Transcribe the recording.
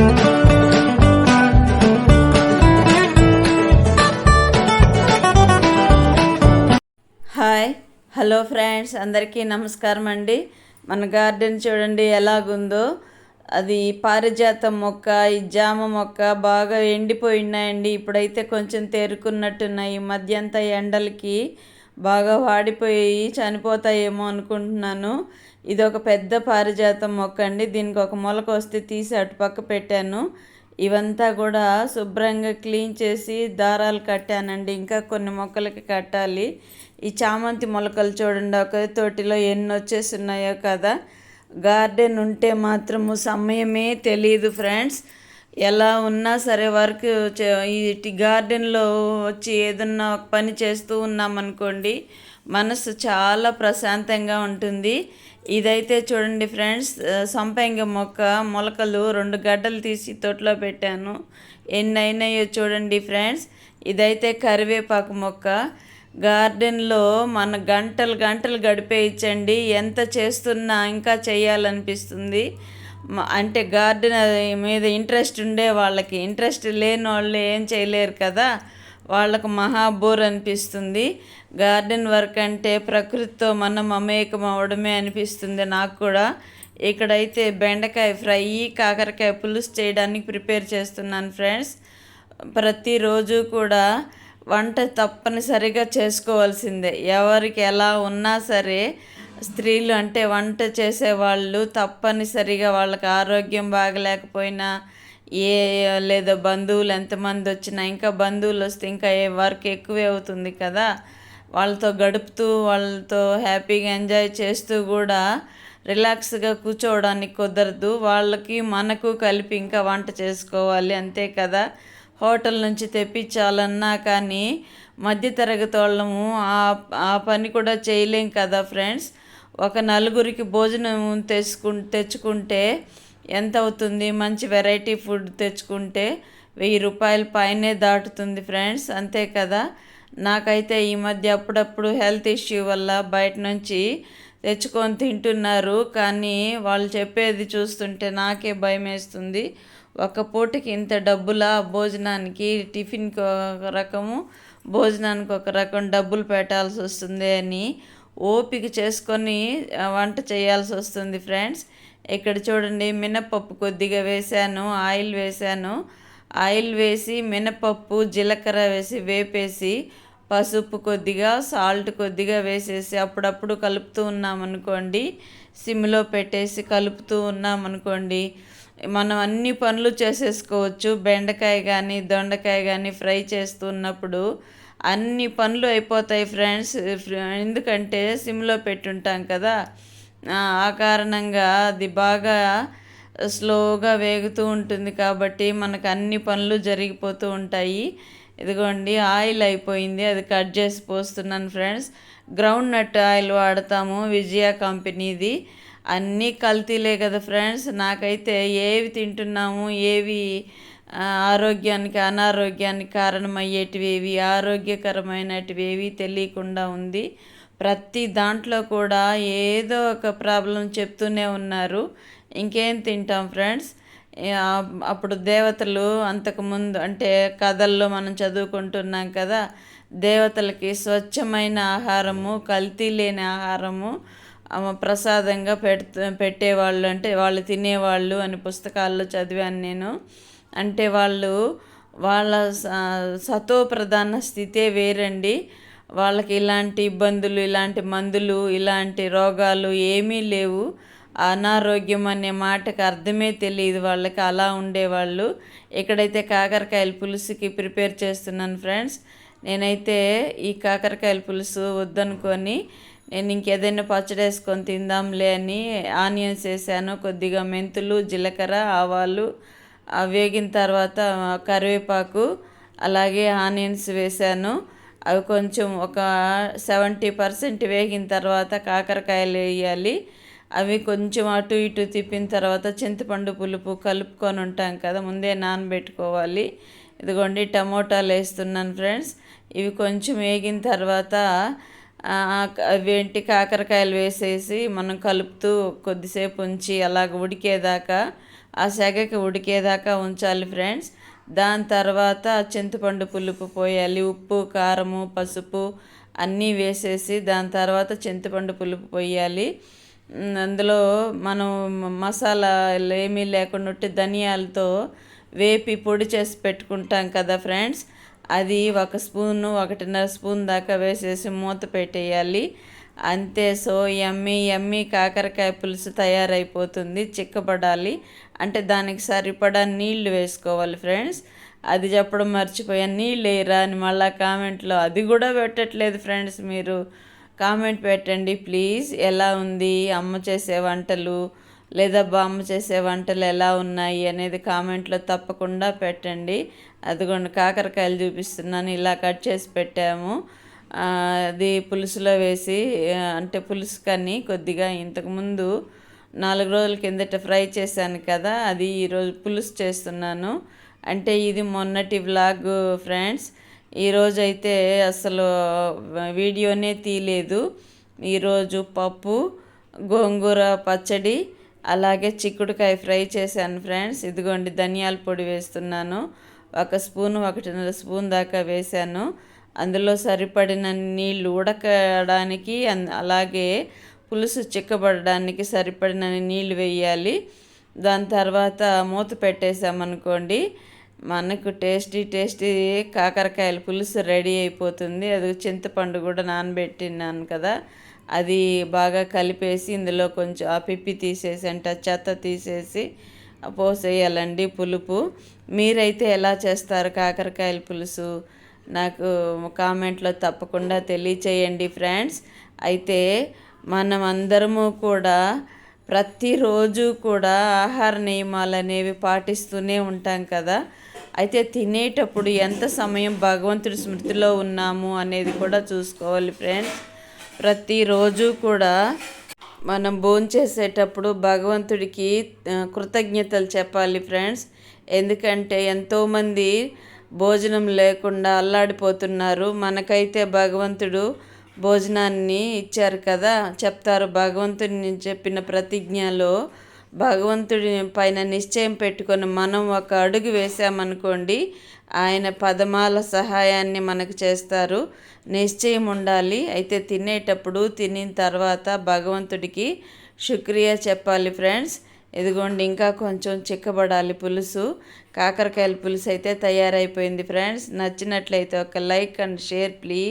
Hi hello friends అందరికీ నమస్కారం అండి. మన గార్డెన్ చూడండి ఎలాగుందో. అది పారిజాతం మొక్క ఈ జామ మొక్క బాగా ఎండిపోయి ఉన్నాయండి ఇప్పుడైతే కొంచెం తేరుకున్నట్టున్నాయి. ఈ మధ్య అంతా ఎండలకి బాగా వాడిపోయి చనిపోతాయేమో అనుకుంటున్నాను. ఇది ఒక పెద్ద పారిజాతం మొక్క అండి దీనికి ఒక మొలక వస్తే తీసి అటుపక్క పెట్టాను. ఇవంతా కూడా శుభ్రంగా క్లీన్ చేసి దారాలు కట్టానండి. ఇంకా కొన్ని మొక్కలకి కట్టాలి. ఈ చామంతి మొలకలు చూడండి. ఒక తోటిలో ఎన్ని వచ్చేసి ఉన్నాయో కదా. గార్డెన్ ఉంటే మాత్రము సమయమే తెలియదు ఫ్రెండ్స్. ఎలా ఉన్నా సరే వర్క్ ఈ గార్డెన్లో వచ్చి ఏదన్నా ఒక పని చేస్తూ ఉన్నామనుకోండి మనసు చాలా ప్రశాంతంగా ఉంటుంది. ఇదైతే చూడండి ఫ్రెండ్స్ సంపంగ మొక్క మొలకలు రెండు గడ్డలు తీసి తొట్లో పెట్టాను. ఎన్ని అయినాయో చూడండి ఫ్రెండ్స్ ఇదైతే కరివేపాకు మొక్క. గార్డెన్లో మన గంటలు గంటలు గడిపేయించండి ఎంత చేస్తున్నా ఇంకా చేయాలనిపిస్తుంది. అంటే గార్డెన్ మీద ఇంట్రెస్ట్ ఉండే వాళ్ళకి ఇంట్రెస్ట్ లేని వాళ్ళు ఏం చేయలేరు కదా. వాళ్ళకు మహాబోర్ అనిపిస్తుంది. గార్డెన్ వర్క్ అంటే ప్రకృతితో మనం అమేకం అవ్వడమే అనిపిస్తుంది నాకు కూడా. ఇక్కడైతే బెండకాయ ఫ్రై కాకరకాయ పులుసు చేయడానికి ప్రిపేర్ చేస్తున్నాను ఫ్రెండ్స్. ప్రతిరోజు కూడా వంట తప్పనిసరిగా చేసుకోవాల్సిందే. ఎవరికి ఎలా ఉన్నా సరే స్త్రీలు అంటే వంట చేసేవాళ్ళు తప్పనిసరిగా వాళ్ళకి ఆరోగ్యం బాగలేకపోయినా ఏ లేదా బంధువులు ఎంతమంది వచ్చినా ఇంకా బంధువులు వస్తే ఇంకా ఏ వర్క్ ఎక్కువే అవుతుంది కదా. వాళ్ళతో గడుపుతూ వాళ్ళతో హ్యాపీగా ఎంజాయ్ చేస్తూ కూడా రిలాక్స్గా కూర్చోవడానికి కుదరదు. వాళ్ళకి మనకు కలిపి ఇంకా వంట చేసుకోవాలి అంతే కదా. హోటల్ నుంచి తెప్పించాలన్నా కానీ మధ్యతరగతి వాళ్ళము ఆ పని కూడా చేయలేం కదా ఫ్రెండ్స్. ఒక నలుగురికి భోజనం తెచ్చుకు తెచ్చుకుంటే ఎంత అవుతుంది? మంచి వెరైటీ ఫుడ్ తెచ్చుకుంటే వెయ్యి రూపాయల పైనే దాటుతుంది ఫ్రెండ్స్. అంతే కదా? నాకైతే ఈ మధ్య అప్పుడప్పుడు హెల్త్ ఇష్యూ వల్ల బయట నుంచి తెచ్చుకొని తింటున్నారు కానీ వాళ్ళు చెప్పేది చూస్తుంటే నాకే భయం వేస్తుంది ఒక పూటకి ఇంత డబ్బుల భోజనానికి టిఫిన్కి ఒక రకము భోజనానికి ఒక రకం డబ్బులు పెట్టాల్సి వస్తుంది అని ఓపిక చేసుకొని వంట చేయాల్సి వస్తుంది ఫ్రెండ్స్. ఇక్కడ చూడండి మినపప్పు కొద్దిగా వేసాను ఆయిల్ వేసాను ఆయిల్ వేసి మినపప్పు జీలకర్ర వేసి వేపేసి పసుపు కొద్దిగా సాల్ట్ కొద్దిగా వేసేసి అప్పుడప్పుడు కలుపుతూ ఉన్నామనుకోండి సిమ్లో పెట్టేసి కలుపుతూ ఉన్నామనుకోండి మనం అన్ని పనులు చేసేసుకోవచ్చు. బెండకాయ కానీ దొండకాయ కానీ ఫ్రై చేస్తున్నప్పుడు అన్ని పనులు అయిపోతాయి ఫ్రెండ్స్. ఎందుకంటే సిమ్లో పెట్టుంటాం కదా. ఆ కారణంగా అది బాగా స్లోగా వేగుతూ ఉంటుంది కాబట్టి మనకు అన్ని పనులు జరిగిపోతూ ఉంటాయి. ఇదిగోండి ఆయిల్ అయిపోయింది అది కట్ చేసి పోస్తున్నాను ఫ్రెండ్స్. గ్రౌండ్ నట్ ఆయిల్ వాడతాము విజయ కంపెనీది. అన్నీ కల్తీలే కదా ఫ్రెండ్స్. నాకైతే ఏవి తింటున్నాము ఏవి ఆరోగ్యానికి అనారోగ్యానికి కారణమయ్యేటివి ఏవి ఆరోగ్యకరమైనటివి ఏవి తెలియకుండా ఉంది. ప్రతి దాంట్లో కూడా ఏదో ఒక ప్రాబ్లం చెప్తూనే ఉన్నారు. ఇంకేం తింటాం ఫ్రెండ్స్? అప్పుడు దేవతలు అంతకుముందు అంటే కథల్లో మనం చదువుకుంటున్నాం కదా దేవతలకి స్వచ్ఛమైన ఆహారము కల్తీ లేని ఆహారము ప్రసాదంగా పెడుతూ పెట్టేవాళ్ళు అంటే వాళ్ళు తినేవాళ్ళు అని పుస్తకాల్లో చదివాను నేను. అంటే వాళ్ళు వాళ్ళ సతో ప్రధాన స్థితే వేరండి. వాళ్ళకి ఇలాంటి ఇబ్బందులు ఇలాంటి మందులు ఇలాంటి రోగాలు ఏమీ లేవు. అనారోగ్యం అనే మాటకు అర్థమే తెలియదు వాళ్ళకి. అలా ఉండేవాళ్ళు. ఇక్కడైతే కాకరకాయల పులుసుకి ప్రిపేర్ చేస్తున్నాను ఫ్రెండ్స్ నేనైతే ఈ కాకరకాయల పులుసు వద్దనుకొని నేను ఇంకేదైనా పచ్చడి వేసుకొని తిందాంలే అని ఆనియన్స్ వేసాను కొద్దిగా మెంతులు జీలకర్ర ఆవాలు. వేగిన తర్వాత కరివేపాకు అలాగే ఆనియన్స్ వేసాను. అవి కొంచెం ఒక సెవెంటీ పర్సెంట్ వేగిన తర్వాత కాకరకాయలు వేయాలి. అవి కొంచెం అటు ఇటు తిప్పిన తర్వాత చింతపండు పులుపు కలుపుకొని ఉంటాం కదా ముందే నానబెట్టుకోవాలి. ఇదిగోండి టమోటాలు వేస్తున్నాను ఫ్రెండ్స్. ఇవి కొంచెం వేగిన తర్వాత ఏంటి కాకరకాయలు వేసేసి మనం కలుపుతూ కొద్దిసేపు ఉంచి అలాగ ఉడికేదాకా ఆ సెగకి ఉడికేదాకా ఉంచాలి ఫ్రెండ్స్. దాని తర్వాత చింతపండు పులుపు పోయాలి ఉప్పు కారము పసుపు అన్నీ వేసేసి దాని తర్వాత చింతపండు పులుపు పోయాలి. అందులో మనం మసాలా ఏమీ లేకుండా ధనియాలతో వేపి పొడి చేసి పెట్టుకుంటాం కదా ఫ్రెండ్స్. అది ఒక స్పూను ఒకటిన్నర స్పూన్ దాకా వేసేసి మూత పెట్టేయాలి. అంతే సో ఎమ్మి ఎమ్మి కాకరకాయ పులుసు తయారైపోతుంది చిక్కబడాలి. అంటే దానికి సరిపడా నీళ్ళు వేసుకోవాలి ఫ్రెండ్స్. అది చెప్పడం మర్చిపోయాను నీళ్ళు వేయరా అని మళ్ళీ కామెంట్లో అది కూడా పెట్టట్లేదు ఫ్రెండ్స్ మీరు. కామెంట్ పెట్టండి ప్లీజ్. ఎలా ఉంది? అమ్మ చేసే వంటలు లేదా బామ్మ చేసే వంటలు ఎలా ఉన్నాయి అనేది కామెంట్లో తప్పకుండా పెట్టండి. అదిగోండి కాకరకాయలు చూపిస్తున్నాను. ఇలా కట్ చేసి పెట్టాము. అది పులుసులో వేసి అంటే పులుసు కానీ కొద్దిగా ఇంతకుముందు నాలుగు రోజుల కిందట ఫ్రై చేశాను కదా అది ఈరోజు పులుసు చేస్తున్నాను. అంటే ఇది మొన్నటి వ్లాగ్ ఫ్రెండ్స్. ఈరోజు అయితే అసలు వీడియోనే తీయలేదు. ఈరోజు పప్పు గోంగూర పచ్చడి అలాగే చిక్కుడుకాయ ఫ్రై చేశాను ఫ్రెండ్స్. ఇదిగోండి ధనియాల పొడి వేస్తున్నాను. ఒక స్పూన్ ఒకటిన్నర స్పూన్ దాకా వేశాను. అందులో సరిపడిన నీళ్ళు ఉడకడానికి అలాగే పులుసు చిక్కబడడానికి సరిపడిన నీళ్ళు వేయాలి. దాని తర్వాత మూత పెట్టేసామనుకోండి మనకు టేస్టీ టేస్టీ కాకరకాయల పులుసు రెడీ అయిపోతుంది. అది చింతపండు కూడా నానబెట్టినాను కదా. అది బాగా కలిపేసి ఇందులో కొంచెం ఆ పిప్పి తీసేసి అంటే చెత్త తీసేసి పోసేయాలండి పులుపు. మీరైతే ఎలా చేస్తారు కాకరకాయల పులుసు? నాకు కామెంట్లో తప్పకుండా తెలియచేయండి ఫ్రెండ్స్. అయితే మనం అందరము కూడా ప్రతిరోజు కూడా ఆహార నియమాలు అనేవి పాటిస్తూనే ఉంటాం కదా. అయితే తినేటప్పుడు ఎంత సమయం భగవంతుడి స్మృతిలో ఉన్నాము అనేది కూడా చూసుకోవాలి ఫ్రెండ్స్. ప్రతిరోజు కూడా మనం భోంచేసేటప్పుడు భగవంతుడికి కృతజ్ఞతలు చెప్పాలి ఫ్రెండ్స్. ఎందుకంటే ఎంతోమంది భోజనం లేకుండా అల్లాడిపోతున్నారు. మనకైతే భగవంతుడు భోజనాన్ని ఇచ్చారు కదా చెప్తారు. భగవంతుడిని చెప్పిన ప్రతిజ్ఞలో భగవంతుడి పైన నిశ్చయం పెట్టుకొని మనం ఒక అడుగు వేసామనుకోండి ఆయన పదమాల సహాయాన్ని మనకు చేస్తారు. నిశ్చయం ఉండాలి. అయితే తినేటప్పుడు తినిన తర్వాత భగవంతుడికి శుక్రియా చెప్పాలి ఫ్రెండ్స్. ఇదిగోండి ఇంకా కొంచెం చిక్కబడాలి పులుసు. కాకరకాయల పులుసు అయితే తయారైపోయింది ఫ్రెండ్స్. నచ్చినట్లయితే ఒక లైక్ అండ్ షేర్ ప్లీజ్.